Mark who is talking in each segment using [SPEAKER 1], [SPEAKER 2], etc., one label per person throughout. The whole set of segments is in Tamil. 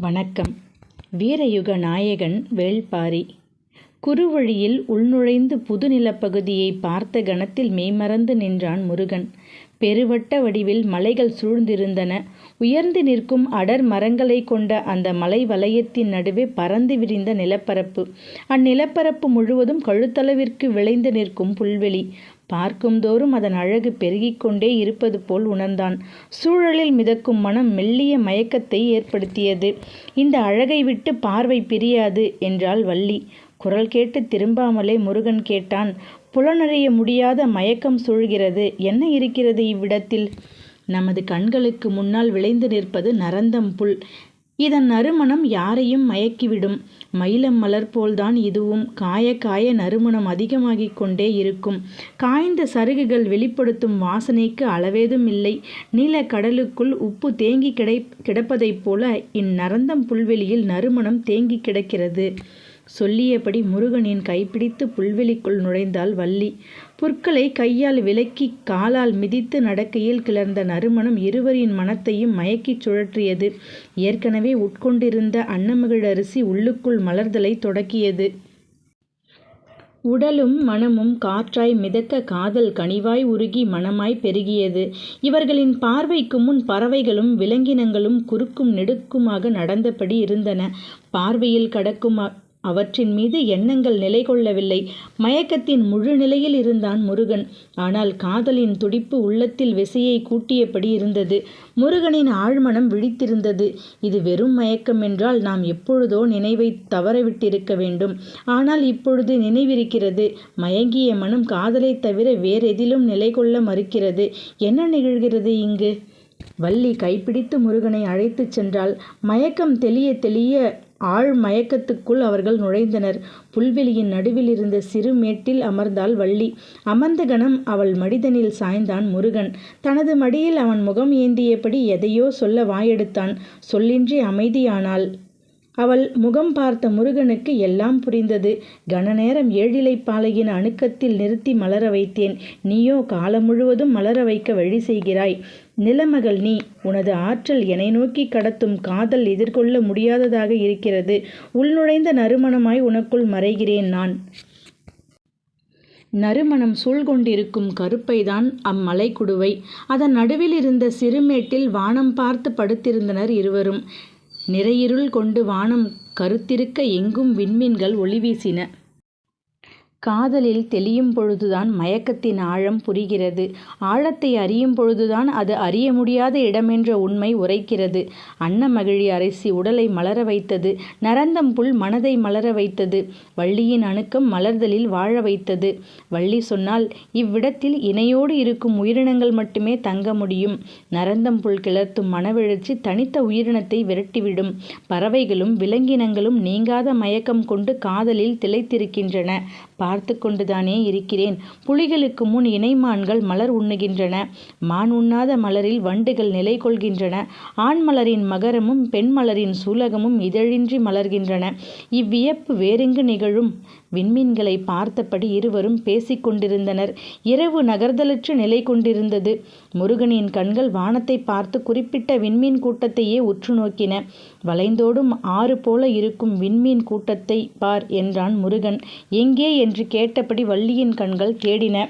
[SPEAKER 1] வணக்கம். வீரயுக நாயகன் வேள்பாரி. குறுவழியில் உள்நுழைந்து புது நிலப்பகுதியை பார்த்த கணத்தில் மெய்மறந்து நின்றான் முருகன். பெருவட்ட வடிவில் மலைகள் சூழ்ந்திருந்தன. உயர்ந்து நிற்கும் அடர் மரங்களைக் கொண்ட அந்த மலை வலயத்தின் நடுவே பறந்து விரிந்த நிலப்பரப்பு. அந்நிலப்பரப்பு முழுவதும் கழுத்தளவிற்கு விளைந்து நிற்கும் புல்வெளி. பார்க்கும்தோறும் அதன் அழகு பெருகிக் கொண்டே இருப்பது போல் உணர்ந்தான். சூழலில் மிதக்கும் மனம் மெல்லிய மயக்கத்தை ஏற்படுத்தியது. இந்த அழகை விட்டு பார்வை பிரியாது என்றாள் வள்ளி. குரல் கேட்டு திரும்பாமலே முருகன் கேட்டான் புலனறிய முடியாத மயக்கம் சூழ்கிறது. என்ன இருக்கிறது இவ்விடத்தில்? நமது கண்களுக்கு முன்னால் விளைந்து நிற்பது நரந்தம் புல். இதன் நறுமணம் யாரையும் மயக்கிவிடும். மயிலம் மலர் போல்தான் இதுவும். காய காய நறுமணம் அதிகமாகிக் கொண்டே இருக்கும். காய்ந்த சருகுகள் வெளிப்படுத்தும் வாசனைக்கு அளவேதும் இல்லை. நீல கடலுக்குள் உப்பு தேங்கி கிடை கிடப்பதைப் போல இந்நரந்தம் புல்வெளியில் நறுமணம் தேங்கி கிடக்கிறது. சொல்லியபடி முருகனின் கைப்பிடித்து புல்வெளிக்குள் நுழைந்தாள் வள்ளி. புற்களை கையால் விலக்கி காலால் மிதித்து நடக்கையில் கிளர்ந்த நறுமணம் இருவரின் மனத்தையும் மயக்கிச் சுழற்றியது. ஏற்கனவே உட்கொண்டிருந்த அன்னமகிழரிசி உள்ளுக்குள் மலர்தலை தொடக்கியது. உடலும் மனமும் காற்றாய் மிதக்க காதல் கனிவாய் உருகி மனமாய் பெருகியது. இவர்களின் பார்வைக்கு முன் பறவைகளும் விலங்கினங்களும் குறுக்கும் நெடுக்குமாக நடந்தபடி இருந்தன. பார்வையில் கடக்குமா அவற்றின் மீது எண்ணங்கள் நிலை கொள்ளவில்லை மயக்கத்தின் முழு நிலையில் இருந்தான் முருகன். ஆனால் காதலின் துடிப்பு உள்ளத்தில் விசையை கூட்டியபடி இருந்தது. முருகனின் ஆழ்மனம் விழித்திருந்தது. இது வெறும் மயக்கம் என்றால் நாம் எப்பொழுதோ நினைவை தவறவிட்டிருக்க வேண்டும். ஆனால் இப்பொழுது நினைவிருக்கிறது. மயங்கிய மனம் காதலை தவிர வேறெதிலும் நிலை கொள்ள மறுக்கிறது. என்ன நிகழ்கிறது இங்கு? வள்ளி கைப்பிடித்து முருகனை அழைத்துச் சென்றால் மயக்கம் தெளிய தெளிய ஆழ் மயக்கத்துக்குள் அவர்கள் நுழைந்தனர். புல்வெளியின் நடுவில் இருந்த சிறு மேட்டில் அமர்ந்தாள் வள்ளி. அமர்ந்த கணம் அவள் மடிதனில் சாய்ந்தான் முருகன். தனது மடியில் அவன் முகம் ஏந்தியபடி எதையோ சொல்ல வாயெடுத்தான். சொல்லின்றி அமைதியானாள். அவள் முகம் பார்த்த முருகனுக்கு எல்லாம் புரிந்தது. கனநேரம் ஏழிலைப்பாலையின் அணுக்கத்தில் நிறுத்தி மலர வைத்தேன். நீயோ காலம் முழுவதும் மலர வைக்க வழி செய்கிறாய். நிலமகள் நீ உனது ஆற்றல் என்னை நோக்கி கடத்தும் காதல் எதிர்கொள்ள முடியாததாக இருக்கிறது. உள்நுழைந்த நறுமணமாய் உனக்குள் மறைகிறேன் நான். நறுமணம் சூழ்கொண்டிருக்கும் கருப்பைதான் அம்மலை குடுவை அதன் நடுவில் இருந்த சிறுமேட்டில் வானம் பார்த்து படுத்திருந்தனர் இருவரும். நிறையிருள் கொண்டு வானம் கருத்திருக்க எங்கும் விண்மீன்கள் ஒளி வீசின. காதலில் தெளியும் பொழுதுதான் மயக்கத்தின் ஆழம் புரிகிறது. ஆழத்தை அறியும் பொழுதுதான் அது அறிய முடியாத இடமென்ற உண்மை உரைக்கிறது. அன்னமகிழி அரிசி உடலை மலர வைத்தது. நரந்தம் புல் மனதை மலர வைத்தது. வள்ளியின் அணுக்கம் மலர்தலில் வாழ வைத்தது. வள்ளி சொன்னால் இவ்விடத்தில் இணையோடு இருக்கும் உயிரினங்கள் மட்டுமே தங்க முடியும். நரந்தம் புல் கிளர்த்தும் மனவெழுச்சி தனித்த உயிரினத்தை விரட்டிவிடும். பறவைகளும் விலங்கினங்களும் நீங்காத மயக்கம் கொண்டு காதலில் திளைத்திருக்கின்றன. பார்த்து கொண்டுதானே இருக்கிறேன். புலிகளுக்கு முன் இணைமான்கள் மலர் உண்ணுகின்றன. மான் உண்ணாத மலரில் வண்டுகள் நிலை கொள்கின்றன. ஆண் மலரின் மகரமும் பெண் மலரின் சூலகமும் இதழின்றி மலர்கின்றன. இவ்வியப்பு வேறெங்கு நிகழும்? விண்மீன்களை பார்த்தபடி இருவரும் பேசிக் கொண்டிருந்தனர் இரவு நகர்தலற்று நிலை கொண்டிருந்தது முருகனின் கண்கள் வானத்தை பார்த்து குறிப்பிட்ட விண்மீன் கூட்டத்தையே உற்று நோக்கின. வளைந்தோடும் ஆறு போல இருக்கும் விண்மீன் கூட்டத்தை பார் என்றான் முருகன். எங்கே என்று கேட்டபடி வள்ளியின் கண்கள் தேடின.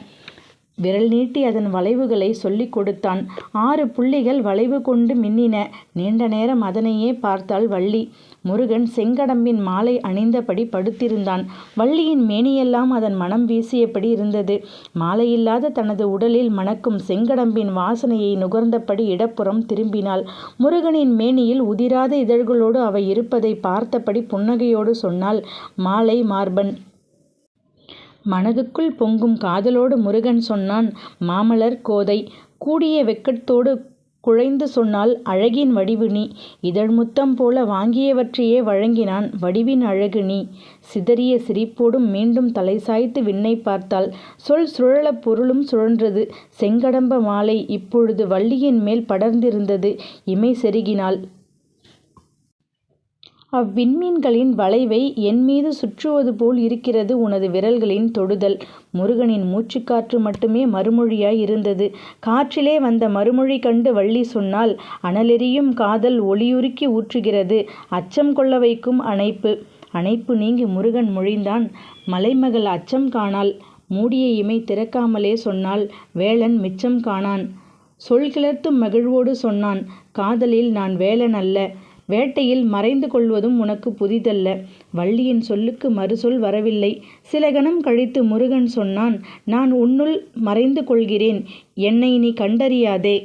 [SPEAKER 1] விரல் நீட்டி அதன் வளைவுகளை சொல்லிக் கொடுத்தான். ஆறு புள்ளிகள் வளைவு கொண்டு மின்னின. நீண்ட நேரம் அதனையே பார்த்தாள் வள்ளி. முருகன் செங்கடம்பின் மாலை அணிந்தபடி படுத்திருந்தான். வள்ளியின் மேனியெல்லாம் அதன் மனம் வீசியபடி இருந்தது. மாலையில்லாத தனது உடலில் மணக்கும் செங்கடம்பின் வாசனையை நுகர்ந்தபடி இடப்புறம் திரும்பினாள். முருகனின் மேனியில் உதிராத இதழ்களோடு அவை இருப்பதை பார்த்தபடி புன்னகையோடு சொன்னாள் மாலை மார்பன். மனதுக்குள் பொங்கும் காதலோடு முருகன் சொன்னான் மாமலர் கோதை. கூடிய வெக்கத்தோடு குழைந்து சொன்னால் அழகின் வடிவு நீ. இதழ் முத்தம் போல வாங்கியவற்றையே வழங்கினான் வடிவின் அழகு நீ. சிதறிய சிரிப்போடும் மீண்டும் தலை சாய்த்து விண்ணை பார்த்தாள். சொல் சுழல பொருளும் சுழன்றது. செங்கடம்ப மாலை இப்பொழுது வள்ளியின் மேல் படர்ந்திருந்தது. இமை செருகினாள். அவ்விண்மீன்களின் வளைவை என்மீது சுற்றுவது போல் இருக்கிறது உனது விரல்களின் தொடுதல். முருகனின் மூச்சுக்காற்று மட்டுமே மறுமொழியாய் இருந்தது. காற்றிலே வந்த மறுமொழி கண்டு வள்ளி சொன்னால் அனலெரியும் காதல் ஒளியுருக்கி ஊற்றுகிறது அச்சம் கொள்ள வைக்கும் அணைப்பு. அணைப்பு நீங்கி முருகன் மொழிந்தான் மலைமகள் அச்சம் காணாள். மூடிய இமை திறக்காமலே சொன்னால் வேளன் மிச்சம் காணான். சொல் கிளர்த்தும் மகிழ்வோடு சொன்னான் காதலில் நான் வேலன் அல்ல. வேட்டையில் மறைந்து கொள்வதும் உனக்கு புதிதல்ல. வள்ளியின் சொல்லுக்கு மறுசொல் வரவில்லை. சில கணம் கழித்து முருகன் சொன்னான் நான் உன்னுள் மறைந்து கொள்கிறேன் என்னை நீ கண்டறியாதே.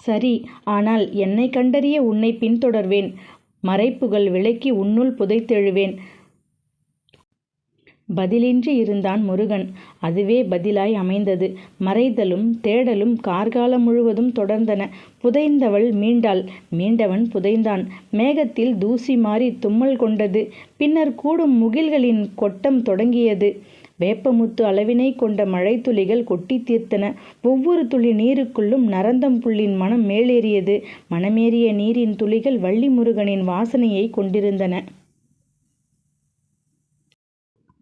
[SPEAKER 1] சரி. ஆனால் என்னை கண்டறிய உன்னை பின்தொடர்வேன். மறைப்புகள் விலக்கி உன்னுள் புதைத்தெழுவேன். பதிலின்றி இருந்தான் முருகன். அதுவே பதிலாய் அமைந்தது. மறைதலும் தேடலும் கார்காலம் முழுவதும் தொடர்ந்தன. புதைந்தவள் மீண்டாள். மீண்டவன் புதைந்தான். மேகத்தில் தூசி மாறி தும்மல் கொண்டது. பின்னர் கூடும் முகில்களின் கொட்டம் தொடங்கியது. வேப்பமுத்து அளவினைக் கொண்ட மழைத்துளிகள் கொட்டி தீர்த்தன. ஒவ்வொரு துளி நீருக்குள்ளும் நரந்தம் புள்ளின் மனம் மேலேறியது. மனமேறிய நீரின் துளிகள் வள்ளி முருகனின் வாசனையைக் கொண்டிருந்தன.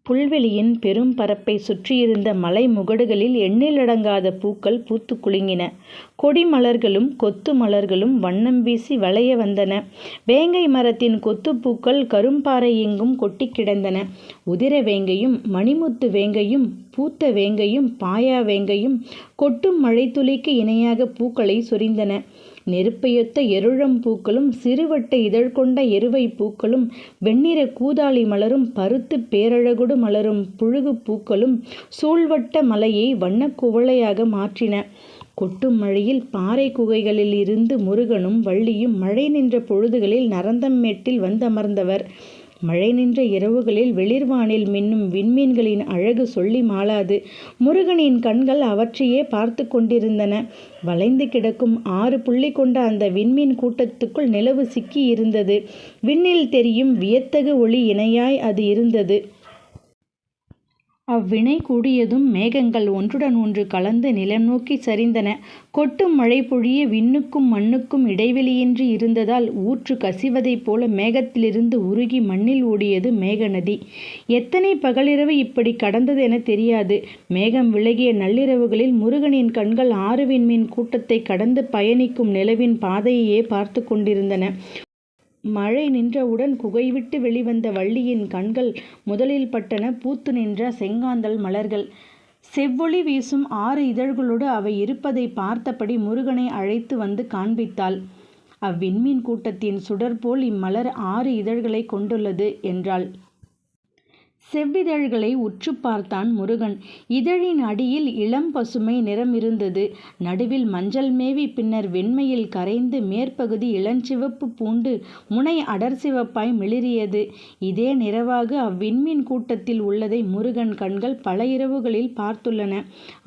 [SPEAKER 1] புல்வெளியின் பெரும் பரப்பை சுற்றியிருந்த மலை முகடுகளில் எண்ணிலடங்காத பூக்கள் பூத்து குலுங்கின. கொடி மலர்களும் கொத்து மலர்களும் வண்ணம் வீசி வளைய வந்தன. வேங்கை மரத்தின் கொத்துப் பூக்கள் கரும்பாறை எங்கும் கொட்டிக் கிடந்தன. உதிர வேங்கையும் மணிமுத்து வேங்கையும் பூத்த வேங்கையும் பாயா வேங்கையும் கொட்டும் மழைத்துளிக்கு இணையாக பூக்களை சொரிந்தன. நெருப்பையொத்த எருழம் பூக்களும் சிறுவட்ட இதழ் கொண்ட எருவைப் பூக்களும் வெண்ணிற கூதாளி மலரும் பருத்து பேரழகொடு மலரும் புழுகு பூக்களும் சூழ்வட்ட மலையை வண்ணக் குவளையாக மாற்றின. கொட்டும் மழையில் பாறை குகைகளில் இருந்து முருகனும் வள்ளியும் மழை நின்ற பொழுதுகளில் நரந்தம் மேட்டில் வந்தமர்ந்தவர். மழை நின்ற இரவுகளில் வெளிர்வானில் மின்னும் விண்மீன்களின் அழகு சொல்லி மாளாது. முருகனின் கண்கள் அவற்றையே பார்த்து கொண்டிருந்தன. வளைந்து கிடக்கும் ஆறு புள்ளி கொண்ட அந்த விண்மீன் கூட்டத்துக்குள் நிலவு சிக்கி இருந்தது விண்ணில் தெரியும் வியத்தகு ஒளி இணையாய் அது இருந்தது. அவ்வினை கூடியதும் மேகங்கள் ஒன்றுடன் ஒன்று கலந்து நிலம் நோக்கி சரிந்தன. கொட்டும் மழை பொழிய விண்ணுக்கும் மண்ணுக்கும் இடைவெளியின்றி இருந்ததால் ஊற்று கசிவதைப் போல மேகத்திலிருந்து உருகி மண்ணில் ஓடியது மேகநதி. எத்தனை பகலிரவு இப்படிக் கடந்ததெனத் தெரியாது. மேகம் விலகிய நள்ளிரவுகளில் முருகனின் கண்கள் ஆறுவின் மீன் கூட்டத்தைக் கடந்து பயணிக்கும் நிலவின் பாதையையே பார்த்துக் கொண்டிருந்தன. மழை நின்றவுடன் குகைவிட்டு வெளிவந்த வள்ளியின் கண்கள் முதலில் பட்டன பூத்து நின்ற செங்காந்தல் மலர்கள். செவ்வொளி வீசும் ஆறு இதழ்களோடு அவை இருப்பதைப் பார்த்தபடி முருகனை அழைத்து வந்து காண்பித்தாள். அவ்விண்மீன் கூட்டத்தின் சுடர்போல் இம்மலர் ஆறு இதழ்களைக் கொண்டுள்ளது என்றாள். செவ்விதழ்களை உற்றுப் பார்த்தான் முருகன். இதழின் அடியில் இளம் பசுமை நிறம் இருந்தது. நடுவில் மஞ்சள் மேவி பின்னர் வெண்மையில் கரைந்து மேற்பகுதி இளஞ்சிவப்பு பூண்டு முனை அடர் சிவப்பாய் மிளிரியது. இதே நிறவாக அவ்விண்மீன் கூட்டத்தில் உள்ளதை முருகன் கண்கள் பல இரவுகளில் பார்த்துள்ளன.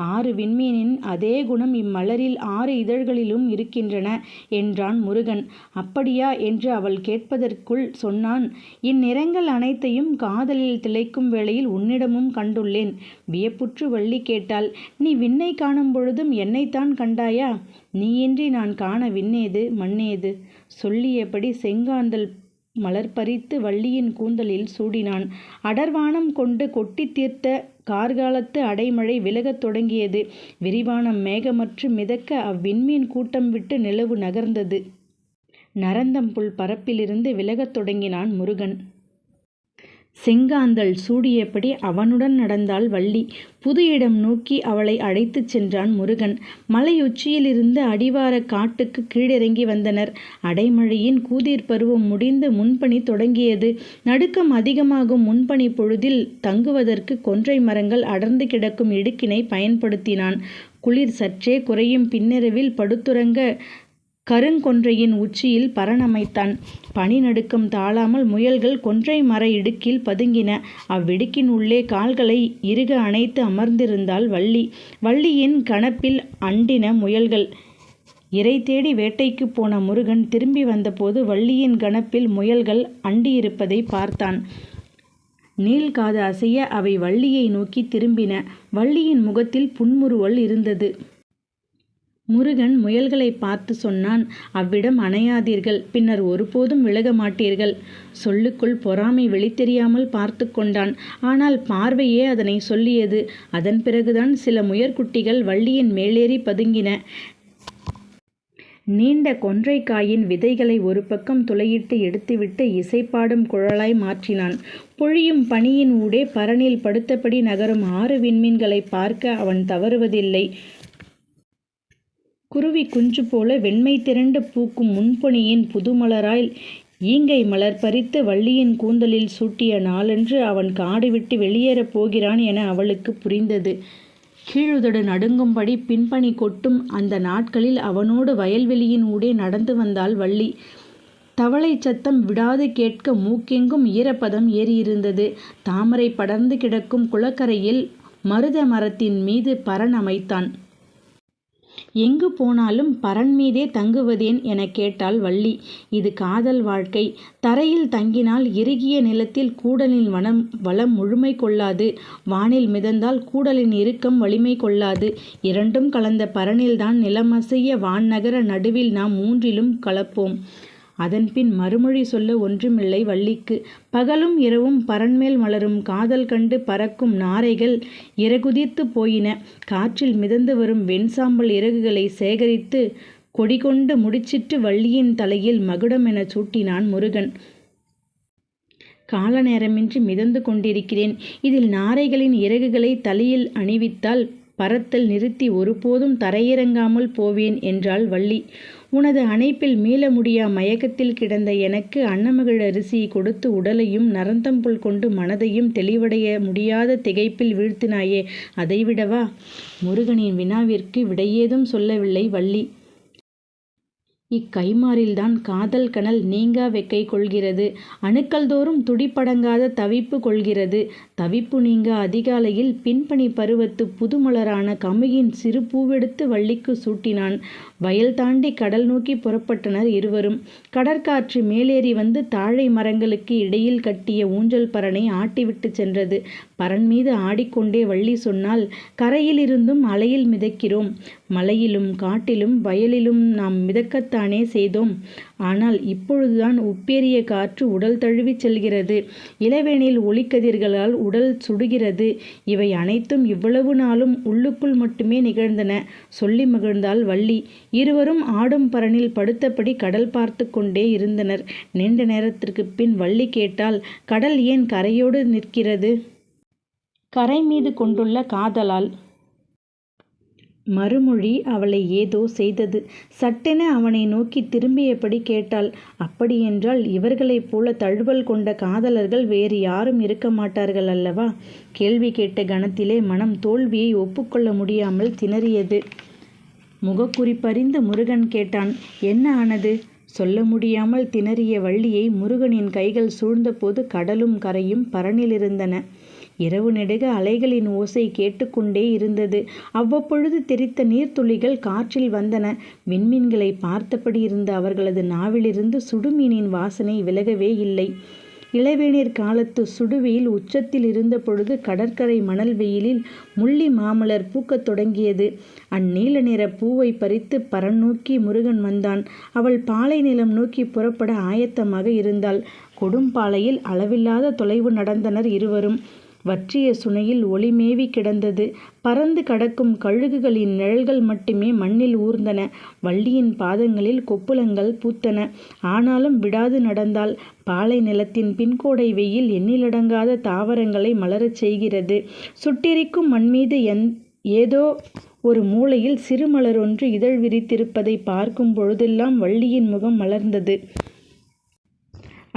[SPEAKER 1] ஆறு விண்மீனின் அதே குணம் இம்மலரில் ஆறு இதழ்களிலும் இருக்கின்றன என்றான் முருகன். அப்படியா என்று அவள் கேட்பதற்குள் சொன்னான் இந்நிறங்கள் அனைத்தையும் காதலில் திளை திளைக்கும் வேளையில் உன்னிடமும் கண்டுள்ளேன். வியப்புற்று வள்ளி கேட்டால் நீ விண்ணை காணும் பொழுதும் என்னைத்தான் கண்டாயா? நீயின்றி நான் காண விண்ணேது மண்ணேது? சொல்லியபடி செங்காந்தல் மலர் பறித்து வள்ளியின் கூந்தலில் சூடினான். அடர்வானம் கொண்டு கொட்டி தீர்த்த கார்காலத்து அடைமழை விலகத் தொடங்கியது. விரிவானம் மேகமற்று மிதக்க அவ்விண்மீன் கூட்டம் விட்டு நிலவு நகர்ந்தது. நரந்தம் புல் பரப்பிலிருந்து விலகத் தொடங்கினான் முருகன். செங்காந்தள் சூடியபடி அவனுடன் நடந்தாள் வள்ளி. புது இடம் நோக்கி அவளை அழைத்துச் சென்றான் முருகன். மலையுச்சியிலிருந்து அடிவார காட்டுக்குக் கீழிறங்கி வந்தனர். அடைமழையின் கூதிர் பருவம் முடிந்து முன்பணி தொடங்கியது. நடுக்கம் அதிகமாகும் முன்பணி பொழுதில் தங்குவதற்கு கொன்றை மரங்கள் அடர்ந்து கிடக்கும் இடுக்கினை பயன்படுத்தினான். குளிர் சற்றே குறையும் பின்னிரவில் படுத்துறங்க கருங்கொன்றையின் உச்சியில் பரணமைத்தான் அமைத்தான். பனி நடுக்கம் தாழாமல் முயல்கள் கொன்றை மர இடுக்கில் பதுங்கின. அவ்விடுக்கின் உள்ளே கால்களை இறுக அணைத்து அமர்ந்திருந்தாள் வள்ளி. வள்ளியின் கணப்பில் அண்டின முயல்கள். இரை தேடி வேட்டைக்குப் போன முருகன் திரும்பி வந்தபோது வள்ளியின் கணப்பில் முயல்கள் அண்டியிருப்பதைப் பார்த்தான். நீள்காது அசைய அவை வள்ளியை நோக்கி திரும்பின. வள்ளியின் முகத்தில் புன்முறுவல் இருந்தது. முருகன் முயல்களை பார்த்து சொன்னான் அவ்விடம் அணையாதீர்கள் பின்னர் ஒருபோதும் விலக மாட்டீர்கள். சொல்லுக்குள் பொறாமை வெளித்தெரியாமல் பார்த்து கொண்டான். ஆனால் பார்வையே அதனை சொல்லியது. அதன் பிறகுதான் சில முயற்குட்டிகள் வள்ளியின் மேலேறி பதுங்கின. நீண்ட கொன்றைக்காயின் விதைகளை ஒரு பக்கம் துளையிட்டு எடுத்துவிட்டு இசைப்பாடும் குழலாய் மாற்றினான். பொழியும் பனியின் ஊடே பரணில் படுத்தபடி நகரும் ஆறு விண்மீன்களை பார்க்க அவன் தவறுவதில்லை. குருவி குஞ்சு போல வெண்மை திரண்டு பூக்கும் முன்பொனியின் புதுமலராய் ஈங்கை மலர் பறித்து வள்ளியின் கூந்தலில் சூட்டிய நாளன்று அவன் காடு விட்டு வெளியேறப் போகிறான் என அவளுக்கு புரிந்தது. கீழுதடு நடுங்கும்படி பின்பணி கொட்டும் அந்த நாட்களில் அவனோடு வயல்வெளியின் ஊடே நடந்து வந்தாள் வள்ளி. தவளை சத்தம் விடாது கேட்க மூக்கெங்கும் ஈரப்பதம் ஏறியிருந்தது. தாமரை படர்ந்து கிடக்கும் குளக்கரையில் மருத மரத்தின் மீது பரன் அமைத்தான் எங்கு போனாலும் பரன் மீதே தங்குவதேன் என கேட்டாள் வள்ளி. இது காதல் வாழ்க்கை. தரையில் தங்கினால் இறுகிய நிலத்தில் கூடலின் வனம் வளம் முழுமை கொள்ளாது. வானில் மிதந்தால் கூடலின் இறுக்கம் வலிமை கொள்ளாது. இரண்டும் கலந்த பரனில்தான் நிலமசைய வான் நகர நடுவில் நாம் மூன்றிலும் கலப்போம். அதன்பின் மறுமொழி சொல்ல ஒன்றுமில்லை வள்ளிக்கு. பகலும் இரவும் பரன்மேல் மலரும் காதல் கண்டு பறக்கும் நாரைகள் இறகுதித்து போயின. காற்றில் மிதந்து வரும் வெண்சாம்பல் இறகுகளை சேகரித்து கொடிகொண்டு முடிச்சிட்டு வள்ளியின் தலையில் மகுடம் என சூட்டினான் முருகன். கால நேரமின்றி மிதந்து கொண்டிருக்கிறேன். இதில் நாரைகளின் இறகுகளை தலையில் அணிவித்தால் பறத்தல் நிறுத்தி ஒருபோதும் தரையிறங்காமல் போவேன் என்றாள் வள்ளி. உனது அணைப்பில் மீள முடியா மயக்கத்தில் கிடந்த எனக்கு அன்னமகிழ் அரிசி கொடுத்து உடலையும் நரந்தம்புல் கொண்டு மனதையும் தெளிவடைய முடியாத திகைப்பில் வீழ்த்தினாயே. அதைவிடவா? முருகனின் வினாவிற்கு விடையேதும் சொல்லவில்லை வள்ளி. இக்கைமாறில்தான் காதல் கனல் நீங்கா வெக்கை கொள்கிறது. அணுக்கள் தோறும் துடிப்படங்காத தவிப்பு கொள்கிறது. தவிப்பு நீங்க அதிகாலையில் பின்பணி பருவத்து புதுமலரான கமுகின் சிறு பூவெடுத்து வள்ளிக்கு சூட்டினான். வயல் தாண்டி கடல் நோக்கி புறப்பட்டனர் இருவரும். கடற்காற்று மேலேறி வந்து தாழை மரங்களுக்கு இடையில் கட்டிய ஊஞ்சல் பரனை ஆட்டிவிட்டு சென்றது. பரன் மீது ஆடிக்கொண்டே வள்ளி சொன்னால் கரையிலிருந்தும் அலையில் மிதக்கிறோம். மலையிலும் காட்டிலும் வயலிலும் நாம் மிதக்கத்த செய்தோம். ஆனால் இப்பொழுதுதான் உப்பேறிய காற்று உடல் தழுவிச் செல்கிறது. இளவேனில் ஒளிக்கதிர்களால் உடல் சுடுகிறது. இவை அனைத்தும் இவ்வளவு நாளும் உள்ளுக்குள் மட்டுமே நிகழ்ந்தன. சொல்லி மகிழ்ந்தாள் வள்ளி. இருவரும் ஆடும் பரனில் படுத்தபடி கடல் பார்த்து கொண்டே இருந்தனர். நீண்ட நேரத்திற்கு பின் வள்ளி கேட்டால் கடல் ஏன் கரையோடு நிற்கிறது? கரை மீது கொண்டுள்ள காதலால். மறுமொழி அவளை ஏதோ செய்தது. சட்டென அவனை நோக்கி திரும்பியபடி கேட்டாள். அப்படியென்றால் இவர்களைப் போல தழுவல் கொண்ட காதலர்கள் வேறு யாரும் இருக்க மாட்டார்கள் அல்லவா? கேள்வி கேட்ட கணத்திலே மனம் தோல்வியை ஒப்புக்கொள்ள முடியாமல் திணறியது. முகக்குறிப்பறிந்த முருகன் கேட்டான் என்ன ஆனது? சொல்ல முடியாமல் திணறிய வள்ளியை முருகனின் கைகள் சூழ்ந்தபோது கடலும் கரையும் பரணிலிருந்தன இரவு நெடுக அலைகளின் ஓசை கேட்டுக்கொண்டே இருந்தது. அவ்வப்பொழுது தெரித்த நீர்த்துளிகள் காற்றில் வந்தன. விண்மீன்களை பார்த்தபடி இருந்த அவர்களது நாவிலிருந்து சுடுமீனின் வாசனை விலகவே இல்லை. இளவேநீர் காலத்து சுடுவெயில் உச்சத்தில் இருந்த பொழுது கடற்கரை மணல் வெயிலில் முள்ளி மாமலர் பூக்கத் தொடங்கியது. அந்நீல நிற பூவை பறித்து பரன் நோக்கி முருகன் வந்தான். அவள் பாலை நிலம் நோக்கி புறப்பட ஆயத்தமாக இருந்தாள். கொடும்பாலையில் அளவில்லாத தொலைவு நடந்தனர் இருவரும். வற்றிய சுனையில் ஒளிமேவி கிடந்தது. பறந்து கடக்கும் கழுகுகளின் நிழல்கள் மட்டுமே மண்ணில் ஊர்ந்தன. வள்ளியின் பாதங்களில் கொப்புளங்கள் பூத்தன. ஆனாலும் விடாது நடந்தால் பாலை நிலத்தின் பின்கோடை வெயில் எண்ணிலடங்காத தாவரங்களை மலரச் செய்கிறது. சுட்டெரிக்கும் மண்மீது எந் ஏதோ ஒரு மூலையில் சிறுமலர் ஒன்று இதழ் விரித்திருப்பதை பார்க்கும் பொழுதெல்லாம் வள்ளியின் முகம் மலர்ந்தது.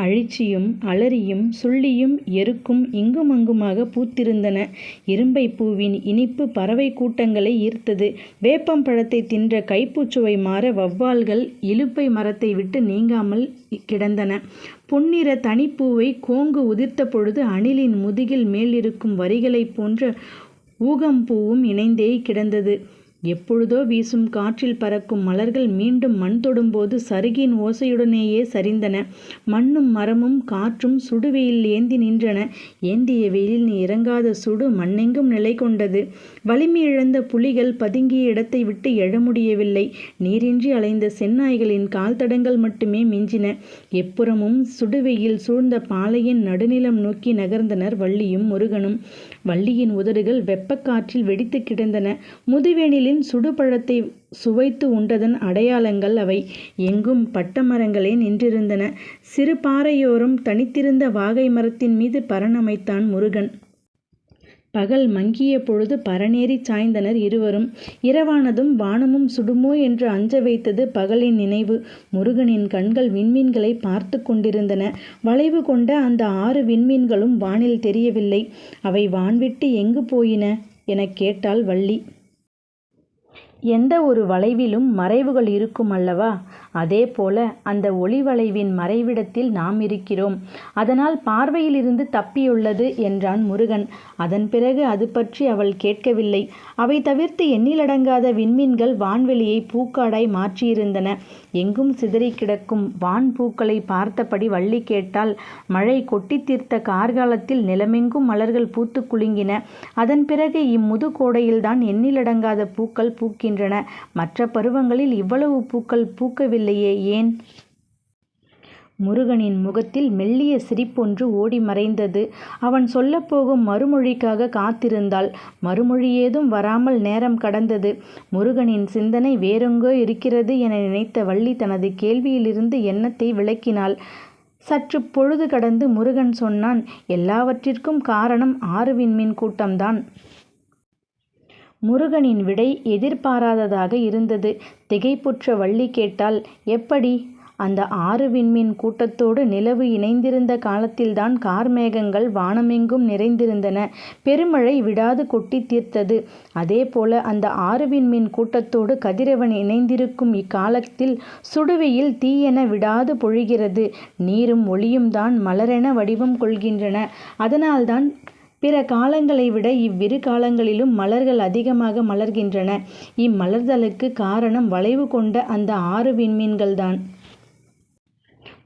[SPEAKER 1] அழிச்சியும் அலறியும் சுள்ளியும் எருக்கும் இங்குமங்குமாக பூத்திருந்தன. இரும்பை பூவின் இனிப்பு பறவை கூட்டங்களை ஈர்த்தது. வேப்பம் பழத்தை தின்ற கைப்பூச்சுவை மாற வவ்வால்கள் இலுப்பை மரத்தை விட்டு நீங்காமல் கிடந்தன. பொன்னிற தனிப்பூவை கோங்கு உதிர்த்த பொழுது அணிலின் முதுகில் மேலிருக்கும் வரிகளைப் போன்ற ஊகம்பூவும் இணைந்தே கிடந்தது. எப்பொழுதோ வீசும் காற்றில் பறக்கும் மலர்கள் மீண்டும் மண் தொடும்போது சருகின் ஓசையுடனேயே சரிந்தன. மண்ணும் மரமும் காற்றும் சுடுவெயில் ஏந்தி நின்றன. ஏந்திய வெயிலில் நீ இறங்காத சுடு மண்ணெங்கும் நிலை கொண்டது. வலிமை இழந்த புலிகள் பதுங்கிய இடத்தை விட்டு எழ முடியவில்லை. நீரின்றி அலைந்த செந்நாய்களின் கால் தடங்கள் மட்டுமே மிஞ்சின. எப்புறமும் சுடுவெயில் சூழ்ந்த பாலையின் நடுநிலம் நோக்கி நகர்ந்தனர் வள்ளியும் முருகனும். வள்ளியின் உதடுகள் வெப்பக்காற்றில் வெடித்து கிடந்தன. முதுவேனிலின் சுடுபழத்தை சுவைத்து உண்டதன் அடையாளங்கள் அவை. எங்கும் பட்டமரங்களே நின்றிருந்தன. சிறு பாறையோரம் தனித்திருந்த வாகை மரத்தின் மீது பரணமைத்தான் முருகன். பகல் மங்கிய பொழுது பரநேறி சாய்ந்தனர் இருவரும். இரவானதும் வானமும் சுடுமோ என்று அஞ்ச வைத்தது பகலின் நினைவு. முருகனின் கண்கள் விண்மீன்களை பார்த்து கொண்டிருந்தன. வளைவு கொண்ட அந்த ஆறு விண்மீன்களும் வானில் தெரியவில்லை. அவை வான்விட்டு எங்கு போயின? எனக் கேட்டாள் வள்ளி. எந்த ஒரு வளைவிலும் மறைவுகள் இருக்கும் அல்லவா? அதே போல அந்த ஒளி வளைவின் மறைவிடத்தில் நாம் இருக்கிறோம். அதனால் பார்வையிலிருந்து தப்பியுள்ளது என்றான் முருகன். அதன் பிறகு அது பற்றி அவள் கேட்கவில்லை. அவை தவிர்த்து எண்ணிலடங்காத விண்மீன்கள் வான்வெளியை பூக்காடாய் மாற்றியிருந்தன. எங்கும் சிதறி கிடக்கும் வான் பூக்களை பார்த்தபடி வள்ளி கேட்டால் மழை கொட்டி தீர்த்த கார்காலத்தில் நிலமெங்கும் மலர்கள் பூத்து குலுங்கின. அதன் பிறகு இம்முது கோடையில்தான் எண்ணிலடங்காத பூக்கள் இருக்கின்றன மற்ற பருவங்களில் இவ்வளவு பூக்கள் பூக்கவில்லையே ஏன்? முருகனின் முகத்தில் மெல்லிய சிரிப்பொன்று ஓடி மறைந்தது. அவன் சொல்லப்போகும் மறுமொழிக்காக காத்திருந்தாள். மறுமொழி ஏதும் வராமல் நேரம் கடந்தது. முருகனின் சிந்தனை வேறெங்கோ இருக்கிறது என நினைத்த வள்ளி தனது கேள்வியிலிருந்து எண்ணத்தை விளக்கினாள். சற்று பொழுது கடந்து முருகன் சொன்னான் எல்லாவற்றிற்கும் காரணம் ஆறு விண்மீன் கூட்டம்தான். முருகனின் விடை எதிர்பாராததாக இருந்தது. திகைப்புற்ற வள்ளி கேட்டால் எப்படி அந்த ஆறு விண்மீன் கூட்டத்தோடு நிலவு இணைந்திருந்த காலத்தில்தான் கார்மேகங்கள் வானமெங்கும் நிறைந்திருந்தன. பெருமழை விடாது கொட்டி தீர்த்தது. அதே போல அந்த ஆறு விண்மீன் கூட்டத்தோடு கதிரவன் இணைந்திருக்கும் இக்காலத்தில் சுடுவையில் தீயென விடாது பொழிகிறது. நீரும் ஒளியும் தான் மலரென வடிவம் கொள்கின்றன. அதனால்தான் பிற காலங்களை விட இவ்விரு காலங்களிலும் மலர்கள் அதிகமாக மலர்கின்றன. இம்மலர்தலுக்கு காரணம் வளைவு கொண்ட அந்த ஆறு விண்மீன்கள்தான்.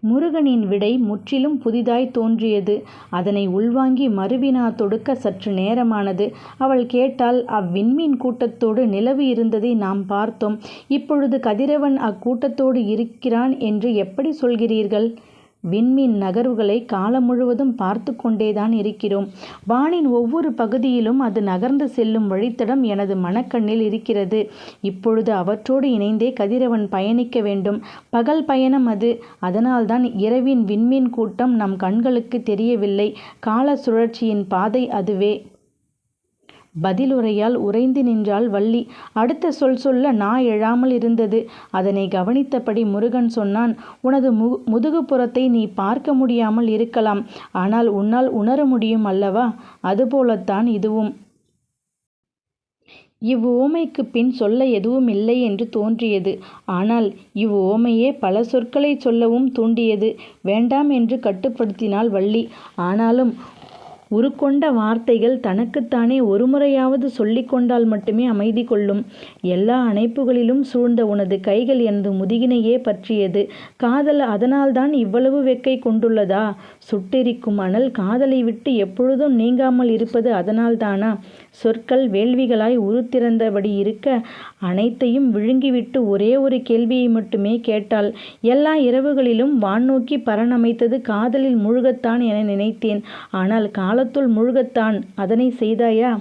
[SPEAKER 1] முருகனின் விடை முற்றிலும் புதிதாய் தோன்றியது. அதனை உள்வாங்கி மறுவினா தொடுக்க சற்று நேரமானது. அவள் கேட்டால் அவ்விண்மீன் கூட்டத்தோடு நிலவு இருந்ததை நாம் பார்த்தோம். இப்பொழுது கதிரவன் அக்கூட்டத்தோடு இருக்கிறான் என்று எப்படி சொல்கிறீர்கள்? விண்மீன் நகர்வுகளை காலம் முழுவதும் பார்த்து கொண்டேதான் இருக்கிறோம். வானின் ஒவ்வொரு பகுதியிலும் அது நகர்ந்து செல்லும் வழித்தடம் எனது மனக்கண்ணில் இருக்கிறது. இப்பொழுது அவற்றோடு இணைந்தே கதிரவன் பயணிக்க வேண்டும். பகல் பயணம் அது. அதனால்தான் இரவின் விண்மீன் கூட்டம் நம் கண்களுக்கு தெரியவில்லை. கால சுழற்சியின் பாதை அதுவே. பதிலுரையால் உறைந்து நின்றாள் வள்ளி. அடுத்த சொல் சொல்ல நா எழாமல் இருந்தது. அதனை கவனித்தபடி முருகன் சொன்னான் உனது மு முதுகுப்புறத்தை நீ பார்க்க முடியாமல் இருக்கலாம். ஆனால் உன்னால் உணர முடியும் அல்லவா? அதுபோலத்தான் இதுவும். இவ் ஓமைக்கு பின் சொல்ல எதுவும் இல்லை என்று தோன்றியது. ஆனால் இவ் ஓமையே பல சொற்களை சொல்லவும் தூண்டியது. வேண்டாம் என்று கட்டுப்படுத்தினாள் வள்ளி. ஆனாலும் உருக்கொண்ட வார்த்தைகள் தனக்குத்தானே ஒருமுறையாவது சொல்லிக்கொண்டால் மட்டுமே அமைதி கொள்ளும். எல்லா அணைப்புகளிலும் சூழ்ந்த உனது கைகள் எனது முதுகினையே பற்றியது. காதல் அதனால்தான் இவ்வளவு வெக்கை கொண்டுள்ளதா? சுட்டெரிக்கும் அனல் காதலை விட்டு எப்பொழுதும் நீங்காமல் இருப்பது அதனால்தானா? சொற்கள் வேள்விகளாய் உருத்திறந்தபடி இருக்க அனைத்தையும் விழுங்கிவிட்டு ஒரே ஒரு கேள்வியை மட்டுமே கேட்டாள். எல்லா இரவுகளிலும் வான் நோக்கி பரணமைத்தது காதலில் முழுகத்தான் என நினைத்தேன். ஆனால் காலத்துள் முழுகத்தான். அதனை செய்தாயா?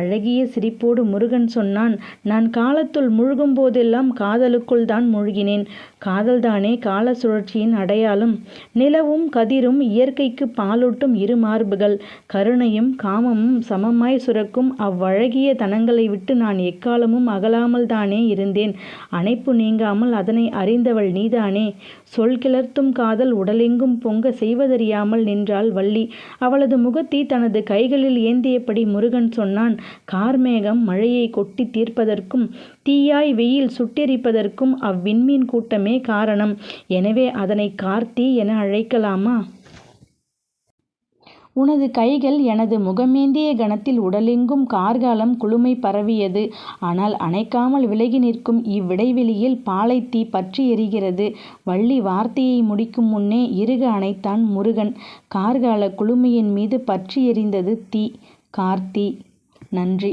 [SPEAKER 1] அழகிய சிரிப்போடு முருகன் சொன்னான் நான் காலத்துள் முழுகும் போதெல்லாம் காதலுக்குள் தான் மூழ்கினேன். காதல்தானே கால சுழற்சியின் அடையாளம். நிலவும் கதிரும் இயற்கைக்கு பாலூட்டும் இரு மார்புகள் கருணையும் காமமும் சமமாய் சுரக்கும் அவ்வழகிய தனங்களை விட்டு நான் எக்காலமும் அகலாமல் தானே இருந்தேன். அணைப்பு நீங்காமல் அதனை அறிந்தவள் நீதானே. சொல் கிளர்த்தும் காதல் உடலெங்கும் பொங்க செய்வதறியாமல் நின்றாள் வள்ளி. அவளது முகத்தை தனது கைகளில் ஏந்தியபடி முருகன் சொன்னான் கார்மேகம் மழையை கொட்டி தீர்ப்பதற்கும் தீயாய் வெயில் சுட்டெரிப்பதற்கும் அவ்விண்மீன் கூட்டமே காரணம் எனவே அதனை கார்த்தி என அழைக்கலாமா உனது கைகள் எனது முகமேந்திய கணத்தில் உடலெங்கும் கார்காலம் குளுமை பரவியது. ஆனால் அணைக்காமல் விலகி நிற்கும் இவ்விடைவெளியில் பாலைத்தீ பற்றி எரிகிறது. வள்ளி வார்த்தையை முடிக்கும் முன்னே இருக அணைத்தான் முருகன். கார்கால குளுமையின் மீது பற்றி எரிந்தது தீ. கார்த்தி. நன்றி